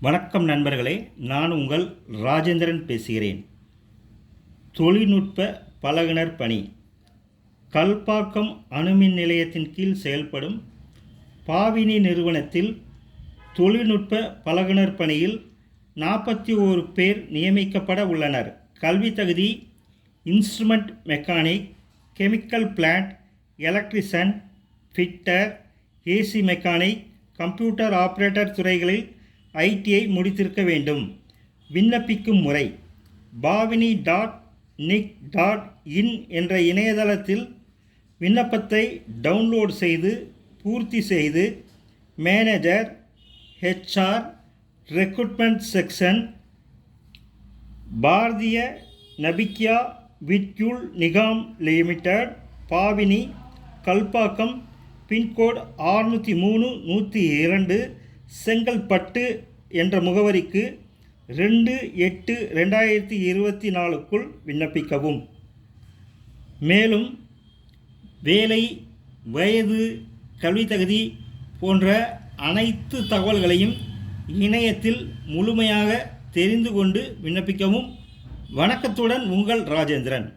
வணக்கம் நண்பர்களே நான் உங்கள் ராஜேந்திரன் பேசுகிறேன். தொழில்நுட்ப பழகுனர் பணி. கல்பாக்கம் அணுமின் நிலையத்தின் கீழ் செயல்படும் பாவினி நிறுவனத்தில் தொழில்நுட்ப பழகுனர் பணியில் நாற்பத்தி ஓரு பேர் நியமிக்கப்பட உள்ளனர். கல்வி தகுதி instrument mechanic chemical plant electrician fitter AC mechanic computer operator துறைகளில் ஐடிஐ முடித்திருக்க வேண்டும். விண்ணப்பிக்கும் முறை. பாவினி டாட் நிக் டாட் இன் என்ற இணையதளத்தில் விண்ணப்பத்தை டவுன்லோட் செய்து பூர்த்தி செய்து manager HR recruitment section Bharatiya Nabhikiya Vidyut Nigam limited Bhavini Kalpakkam pincode ஆறுநூற்றி மூணு நூற்றி இரண்டு செங்கல்பட்டு என்ற முகவரிக்கு ரெண்டு எட்டு ரெண்டாயிரத்தி இருபத்தி நாலுக்குள் விண்ணப்பிக்கவும். மேலும் வேலை வயது கல்வி தகுதி போன்ற அனைத்து தகவல்களையும் இணையத்தில் முழுமையாக தெரிந்து கொண்டு விண்ணப்பிக்கவும். வணக்கத்துடன் உங்கள் ராஜேந்திரன்.